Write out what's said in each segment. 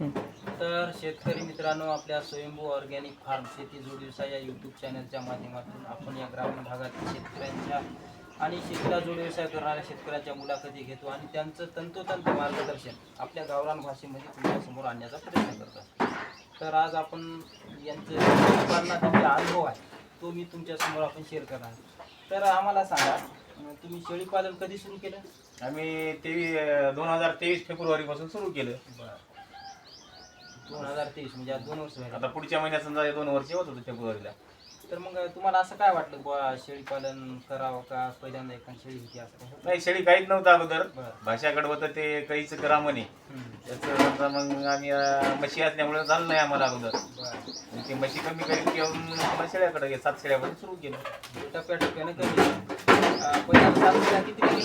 तर शेतकरी मित्रांनो आपल्या स्वयंभू ऑर्गॅनिक फार्म शेती जोड व्यवसाय या यूट्यूब चॅनलच्या माध्यमातून आपण या ग्रामीण भागातील शेतकऱ्यांच्या आणि शेतीला जोड व्यवसाय करणाऱ्या शेतकऱ्यांच्या मुलाखती घेतो आणि त्यांचं तंतोतंत मार्गदर्शन आपल्या गावरान भाषेमध्ये तुमच्यासमोर आणण्याचा प्रयत्न करतो. तर आज आपण यांचं जे अनुभव आहे तो मी तुमच्यासमोर आपण शेअर करणार. तर आम्हाला सांगा तुम्ही शेळीपालन कधी सुरू केलं? आम्ही तेवीस दोन हजार तेवीस फेब्रुवारी पासून सुरू केलं. दोन हजार तेवीस म्हणजे आज दोन वर्ष झाली. आता पुढच्या महिन्यात समजा दोन वर्ष होत होतं फेब्रुवारीला तर मग तुम्हाला असं काय वाटलं बुवा शेळीपालन करावं का? पहिल्यांदा एखाद शेळी होती असं काय? नाही शेळी काहीच नव्हतं अगोदर. बरं. भाषाकडे होतं ते काहीच करा म्हणे. हम्म. त्याचं मग आम्ही अं, म्हशी असल्यामुळे झालं नाही आम्हाला अगोदर. बरं. ते म्हशी कमी करीत घेऊन पुन्हा शेळ्याकडे गे- सात शेळ्यापर्यंत सुरू केलं. टप्प्याटप्प्यानं कमी अं, पहिल्यांदा किती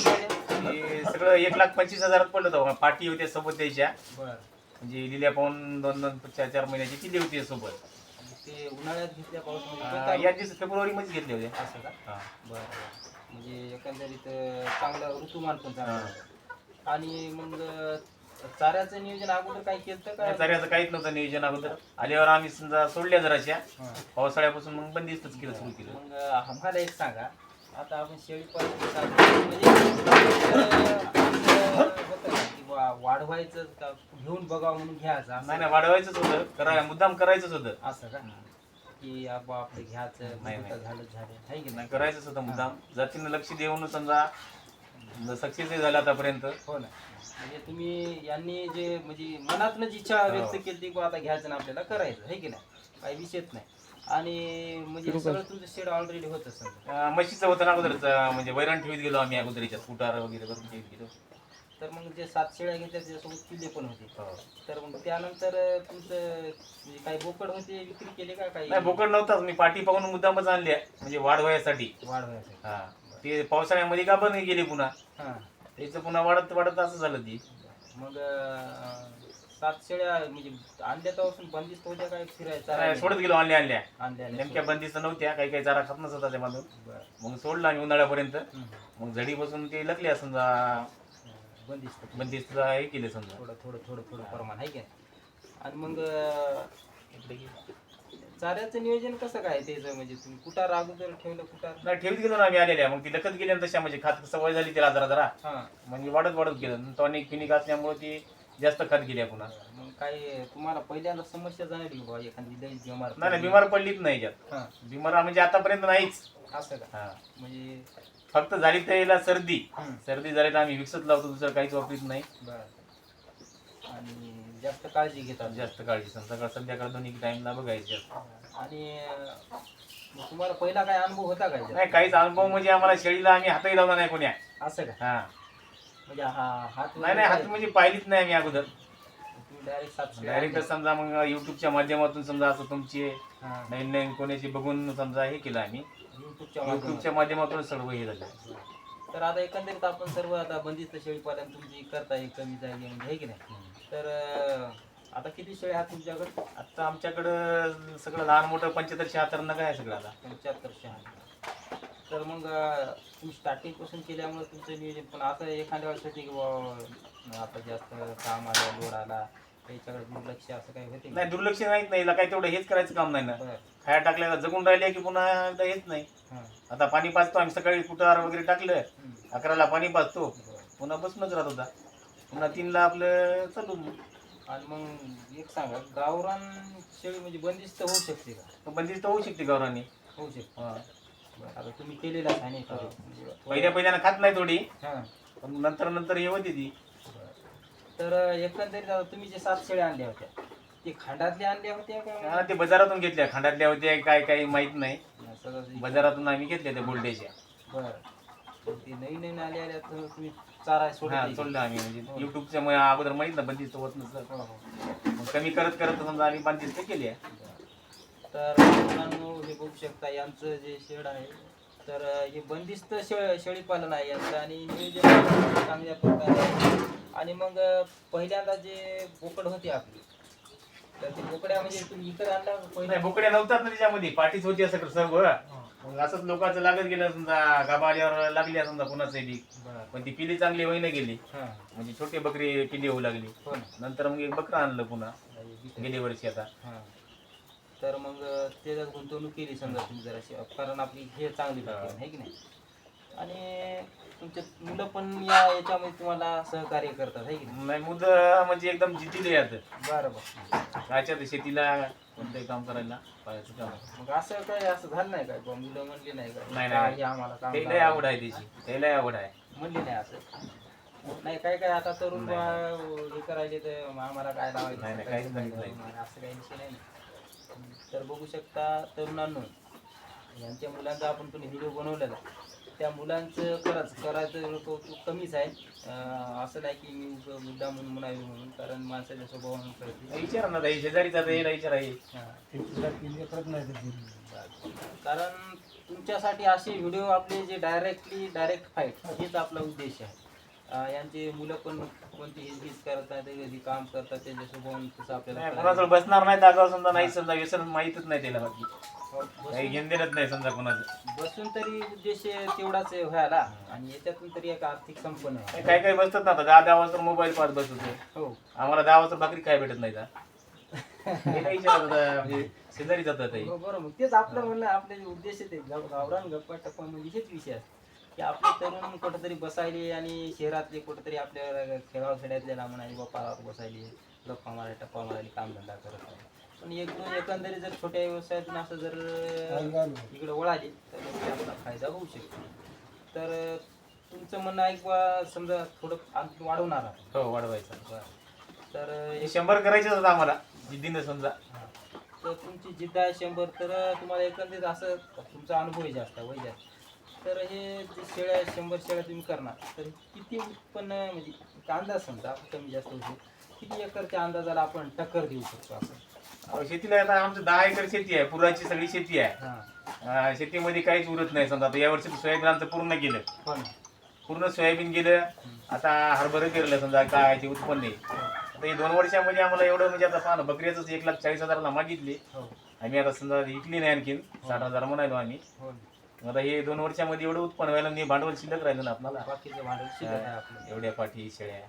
सगळं एक लाख पंचवीस हजारात पडलं होतं. पाठी होत्या सोबत द्यायच्या बरं. म्हणजे लिल्या पाहून दोन दोन चार चार महिन्याची किल्ली होती सोबत. ते उन्हाळ्यात घेतल्या पाऊस या दिवस फेब्रुवारी मध्ये घेतले होते. असं का? हा. बरं म्हणजे एकंदरीत अं, चांगलं ऋतुमान पण चांगलं. होतं. आणि मग अं, चाऱ्याचं नियोजन अगोदर काय केलं नाही, का? चाऱ्याचं काहीच नव्हतं नियोजन अगोदर. आल्यावर आम्ही समजा सोडल्या जराशा. हां. पावसाळ्यापासून मग बंदिस्तच केलं सुरू केलं. मग आम्हाला एक सांगा. आता आपण शेळी पालन म्हणजे अं, बा वाढवायचं का घेऊन बघावं म्हणून घ्यायचं असं? नाही नाही वाढवायचंच होतं. करा मुद्दाम करायचंच होतं. असं का? की आबा आपलं घ्यायचं नाही, मोठं नाही. झालं झालं. आहे की नाही नाही? करायचंच होतं मुद्दाम. जातीनं लक्ष देऊन समजा सक्सेस झालं आतापर्यंत. हो ना. म्हणजे तुम्ही यांनी जे म्हणजे मनातनं जी इच्छा हो. व्यक्त केली ती बुवा आता घ्यायचं ना आपल्याला करायचं. आहे की नाही? काही विषयच नाही. आणि म्हणजे सगळं तुमचं शेड ऑलरेडी होत समजा. अं, म्हशीचं होतं ना अगोदरच म्हणजे वैरण ठेवीत गेलो आम्ही अगोदरच्या स्कूटर वगैरे करून ठेवीत गेलो. तर मग जे सात शेळ्या घेतल्या त्याच्यासोबत किल्ले पण होते. हो. तर मग त्यानंतर तुमचं म्हणजे काही बोकड होते विक्री केली का काही? नाही बोकड नव्हताच. मी पाठी पाहून मुद्दामच आणल्या म्हणजे वाढ व्हायसाठी. वाढ व्हायसाठी. हा. ते पावसाळ्यामध्ये का बंद गेली पुन्हा? हां. त्याचं पुन्हा वाढत वाढत असं झालं ती. मग अं, सात शेळ्या म्हणजे आणल्या तेव्हापासून बंदिस्त होत्या काय फिरायचा नाही, सोडत गेलो आणल्या आणल्या. आणल्या नेमक्या बंदिस्त नव्हत्या. काही काही चारा खात नसत होता त्यामधून बरं. मग सोडलं आम्ही उन्हाळ्यापर्यंत. हम्म. मग झडीपासून ते लकल्या समजा. बंदिस्त बंदिस्त हे केले समजा. थोडं थोडं थोडं थोडं प्रमाण आहे की नाही? आणि मग अं, चाऱ्याचं नियोजन कसं काय त्याचं? म्हणजे तुम्ही कुठार अगोदर ठेवलं कुठार नाही ठेवीत गेलो ना आम्ही आलेल्या. मग ती लकत गेल्या तशा म्हणजे खात सवय झाली तिला जरा जरा. हां. म्हणजे वाढत वाढत गेलं. टॉनिक फिनिक असल्यामुळे ती जास्त खात गेल्या पुन्हा. मग काय तुम्हाला पहिल्यांदा समस्या जाणवली का बुवा? एखादी लई बिमार नाही नाही बिमार पडलीच नाही याच्यात हां. बिमार म्हणजे आतापर्यंत नाहीच. असं का? हा. म्हणजे फक्त झाली तर याला सर्दी. सर्दी झाली तर आम्ही विकसत लावतो दुसरं काहीच वापरीत नाही. आणि जास्त काळजी घेतात. जास्त काळजी सकाळ संध्याकाळ दोन्ही टाइमला बघायची. आणि तुम्हाला पहिला काय अनुभव होता काय? नाही काहीच अनुभव म्हणजे आम्हाला शेळीला आम्ही हातही लावला नाही कोण्या. असं का? हा. म्हणजे हा हात नाही नाही हात म्हणजे पाहिलीच नाही आम्ही अगोदर. डायरेक्ट डायरेक्ट समजा मग युट्यूबच्या माध्यमातून समजा असं तुमचे नवीन नवीन कोणाचे बघून समजा हे केलं आम्ही. युट्यूबच्या माध्यमातून. युट्यूबच्या माध्यमातून. सर्व हे झालं. तर आता एकंदरीत आपण सर्व आता बंदिस्त शेळीपालन तुमची करताय कमी जागी म्हणजे आहे की नाही? तर अं, आता किती शेळ्या आहात तुमच्याकडे? आता आमच्याकडं सगळं लहान मोठं पंच्याहत्तर शहात्तर नका आहे सगळं आता. पंच्याहत्तर शहाण्णव तर मग अं, तुम्ही स्टार्टिंगपासून केल्यामुळे तुमचं नियोजन पण आता एखाद्या वर्षाची आता जास्त काम आलं लोड आला त्याच्याकडे दुर्लक्ष असं काही होते नाही. दुर्लक्ष नाहीत नाही हिला काही तेवढं हेच करायचं काम नाही ना. बरं. खाया टाकल्याला जगून राहिले की पुन्हा एकदा हेच नाही. हां. आता पाणी पाजतो आम्ही सकाळी कुटार वगैरे टाकलं हम्म. अकराला पाणी पाजतो बरं. पुन्हा बसूनच राहत होता. पुन्हा तीनला आपलं चालू आणि मग एक सांगा गावरान शेळी म्हणजे बंदिस्त होऊ शकते का? बंदिस्त होऊ शकते गौरांनी होऊ शकते. हा. बरं, आता तुम्ही केलेला आहे नाही का? पहिल्या पहिल्यानं खात नाही थोडी. हां. पण नंतर नंतर हे होती ती. तर एकंदरीत आता तुम्ही जे सात शेळ्या आणल्या होत्या ते खांडातल्या आणल्या होत्या हा, का ते बाजारातून घेतल्या. खांडातल्या होत्या काय काही माहीत नाही. सगळं बाजारातून आम्ही घेतल्या त्या बोलड्याच्या बरं. ते नवीन नवीन आल्या आल्या तर तुम्ही चारा हा सोडले सोडलं आम्ही. म्हणजे युट्यूबच्या मुळे अगोदर माहीत ना बंदिस्त होत नसलं हो हो. मग कमी करत करत समजा आम्ही बंदिस्त केली. तर मित्रांनो हे बघू शकता यांचं जे शेड आहे तर हे बंदिस्त शेळ शेळीपालन आहे यांचं. आणि नियोजन चांगल्या प्रकारे आहे. आणि मग पहिल्यांदा जे बोकड होते आपली तर ते बोकड्या म्हणजे तुम्ही इकडे आणला नाही बोकड्या नव्हतात ना त्याच्यामध्ये पाठीच होती असं सर्व मग असंच लोकांचं लागत गेलं समजा गाभा आल्यावर लागली समजा कुणाचं बी. बरं. पण ती पिली चांगली होईना गेली. हां. म्हणजे छोटी बकरी पिली होऊ लागली. हो ना. नंतर मग एक बकरं आणलं पुन्हा गेली वर्षी आता. हां. तर मग त्याच्यात गुंतवणूक केली समजा तुम्ही जराशी कारण आपली हे चांगली हा. आहे की नाही? आणि तुमचे मुलं पण या याच्यामध्ये तुम्हाला सहकार्य करतात आहे की नाही नाही मुद म्हणजे एकदम जितीले यात बरं बरं ते शेतीला कोणतंही काम करायला पाहायचं काम मग असं काय असं झालं नाही काय बुवा? मुलं म्हणली नाही का नाही, नाही. हे आम्हाला काम ते लय लावा. आवड आहे त्याची ते लय आवड आहे म्हणली नाही असं नाही काय काय आता तरुण. बुवा हे करायचे तर मग आम्हाला काय लावायचं नाही, काहीच नाही. असं काही विषय नाही ना. तर बघू शकता तरुणांनो यांच्या मुलांचा आपण पण व्हिडिओ बनवलेला आहे. त्या मुलांचं खरंच करायचं कौतुक कमीच आहे. अं, असं नाही की मी मुद्दा म्हणून म्हणावी म्हणून कारण माणसाच्या स्वभावानं कळते विचारा ना ताई शेजारीचा विचारा हे. हां. करत नाही कारण तुमच्यासाठी असे व्हिडिओ आपले जे डायरेक्टली डायरेक्ट फाईट हेच आपला उद्देश आहे. अं, यांचे मुलं पण कोणती हिजगीज करत नाही ते कधी काम करतात त्यांच्या स्वभावानं तसं आपल्याला नाही, कळायला कोणाजवळ बसणार नाही जागा समजा नाही समजा व्यसन माहीतच नाही त्याला बाकी. काही घेण नाही समजा कोणाचं. बसून तरी उद्देश तेवढाच आहे व्हायला. आणि याच्यातून तरी एक आर्थिक संपन्न काही काही बसतात ना आता. दहा दहा वाजता मोबाईल पाहत बसत होते हो. आम्हाला दहा वाजता भाकरी काय भेटत नाही का हे काही विचारत होता, म्हणजे शेजारी जातात हो, बरोबर तेच आपलं म्हणणं आपले जे उद्देश ते. गाव- गावरान गप्पा टप्पा म्हणजे हेच विषय की आपले तरुण कुठेतरी बसायले आणि शहरातले कुठेतरी आपल्या खेळाव खेड्यातले म्हणा बापावर बसायले गप्पा मारायला टप्पा मारायला कामधंदा करत आहे. पण एक दोन एकंदरीत जर छोट्या व्यवसायातून असं जर इकडे वळाले तर नक्की आपला फायदा होऊ शकतो. तर तुमचं म्हणणं ऐकवा समजा थोडं आणखी वाढवणार हो वाढवायचं. बरं. तर हे एक शंभर करायचंच होतं आम्हाला जिद्दीनं समजा. तर तुमची जिद्द आहे शंभर तर तुम्हाला एकंदरीत असं तुमचा अनुभव जास्त आहे वय जास्त तर हे जे शेळ्या शंभर शेळ्या तुम्ही करणार तर किती उत्पन्न म्हणजे एक अंदाज समजा कमी जास्त होतो किती एकरच्या अंदाजाला आपण टक्कर देऊ शकतो असं? अहो, शेतीला आता आमचं दहा एकर शेती आहे पुराची सगळी शेती आहे. हां. अं, शेतीमध्ये काहीच उरत नाही समजा आता यावर्षी सोयाबीन आमचं पूर्ण गेलं. हो ना. पूर्ण सोयाबीन गेलं आता हरभरं केलं समजा काय ते उत्पन्न आहे. आता हे दोन वर्षामध्ये आम्हाला एवढं म्हणजे आता पहा ना बकऱ्याच एक लाख चाळीस हजाराला मागितली. हो. आम्ही आता समजा विकली नाही आणखीन साठ हजार म्हणालो आम्ही. हो आता हे दोन वर्षामध्ये एवढं उत्पन्न व्हायला नाही भांडवल शिल्लक राहिलं ना आपल्याला. बाकीचं भांडवल शिल्लक आहे आपलं. एवढ्या पाठी शेळ्या.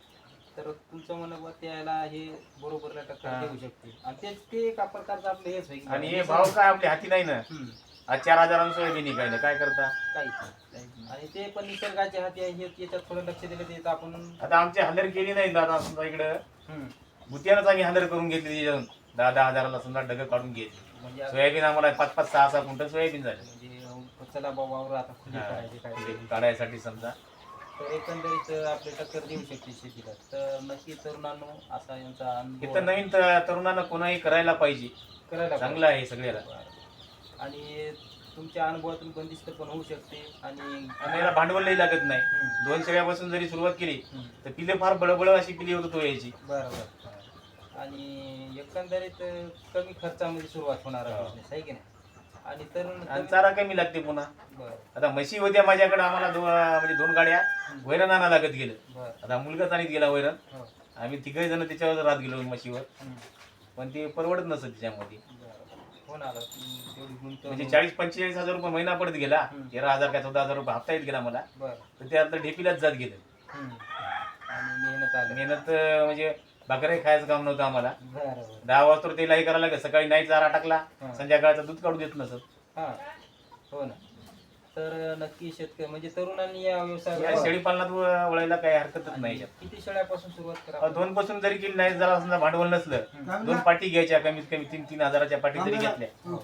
तर तुमचं बुवा त्याला हे बरोबरला टक्कर हा. देऊ शकते. आणि ते ते एका प्रकारचं आपलं हेच होईल. आणि हे भाव काय आपल्या हाती नाही ना? हम्म. आज चार हजारांना सोयाबीन निघायला काय करता? काहीच नाही. आणि ते पण निसर्गाच्या हाती आहे हे याच्यात थोडं लक्ष दिलं तर आपण आता आमची हलर केली नाही आता समजा इकडं. हम्म. भुतियानंच आम्ही हलर करून घेतली त्याच्यातून दहा दहा हजाराला समजा डगं काढून घेतली. म्हणजे सोयाबीन आम्हाला पाच पाच सहा सहा क्विंटल सोयाबीन झाले. म्हणजे चला बाबा वावर आता खुली करायची काय ते काढायसाठी समजा. तर एकंदरीत आपले टक्कर देऊ शकते शेतीला. तर नक्की तरुणांनो असा यांचा अनुभव इथं नवीन त- तरुणांना कोणाही करायला पाहिजे. करायला चांगलं आहे सगळ्याला. पाहिजे. आणि तुमच्या अनुभवातून बंदिस्त पण होऊ शकते. आणि आणि याला भांडवलही लागत नाही. हम्म. दोन शेळ्यापासून जरी सुरुवात केली हम्म. तर पिले फार बळबळ अशी पिली होत तो यायची. बरोबर आणि एकंदरीत कमी खर्चामध्ये सुरुवात होणार आहे. हा. business, आहे की नाही? आणि तरुण आणि चारा कमी लागते पुन्हा. बरं. आता म्हशी होत्या माझ्याकडे आम्हाला दोन म्हणजे दोन गाड्या वैरण आणा लागत गेलं. बरं. आता मुलगाच आणीत गेला वैरण. हो. आम्ही तिघही जण त्याच्यावर राहत गेलो म्हशीवर. हम्म. पण ते परवडत नसत त्याच्यामध्ये. बरं. गुंतवणूक. म्हणजे चाळीस पंचेचाळीस हजार रुपये महिना पडत गेला. हम्म. तेरा हजार काय चौदा हजार रुपये हप्ता येत गेला मला. बरं. तर ते आता ढेपीलाच जात गेलं. हम्म. आणि मेहनत आली. मेहनत अं, म्हणजे भाकरे खायचं काम नव्हतं आम्हाला. दहा वाजता तेलाही करायला लागलं. सकाळी नाही चारा टाकला. हा. संध्याकाळचं दूध काढू देत नसत. हा. हो ना. तर नक्की शेतकरी म्हणजे तरुणांनी या या व्यवसायात शेळी पालनात व- वळायला काही हरकतच नाही. याच्यात. किती शेळ्यापासून सुरुवात करा? दोन पासून जरी केली नाही जरा समजा भांडवल नसलं दोन पाटी घ्यायच्या कमीत कमी तीन तीन हजाराच्या पाटी जरी घेतल्या.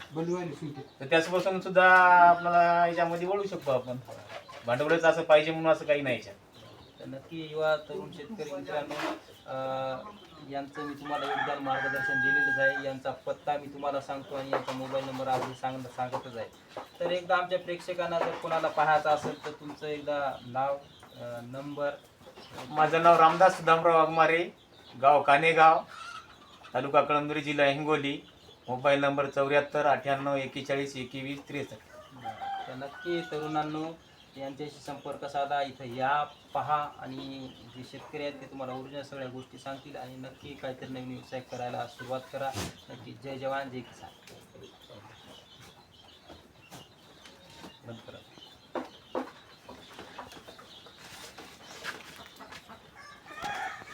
तर त्याच्यापासून सुद्धा आपल्याला याच्यामध्ये वळू शकतो आपण. भांडवलच असं पाहिजे म्हणून असं काही नाही याच्यात. तर नक्की युवा तरुण शेतकरी मित्रांनो यांचं मी तुम्हाला योगदान मार्गदर्शन दिलेलंच आहे. यांचा पत्ता मी तुम्हाला सांगतो आणि यांचा मोबाईल नंबर अजून सांग सांगतच आहे. तर एकदा आमच्या प्रेक्षकांना जर कोणाला पाहायचं असेल तर तुमचं एकदा नाव नंबर. माझं नाव रामदास सुदामराव वाघमारे गाव कानेगाव तालुका कळमनुरी जिल्हा हिंगोली. मोबाईल नंबर चौऱ्याहत्तर अठ्ठ्याण्णव एक्केचाळीस एकवीस त्रेसष्ट. तर नक्की तरुणांनो यांच्याशी संपर्क साधा इथं या पहा आणि जे शेतकरी आहेत ते तुम्हाला ओरिजिनल सगळ्या गोष्टी सांगतील आणि नक्की काहीतरी नवीन व्यवसाय करायला सुरुवात करा. नक्की जय जवान जय किसान.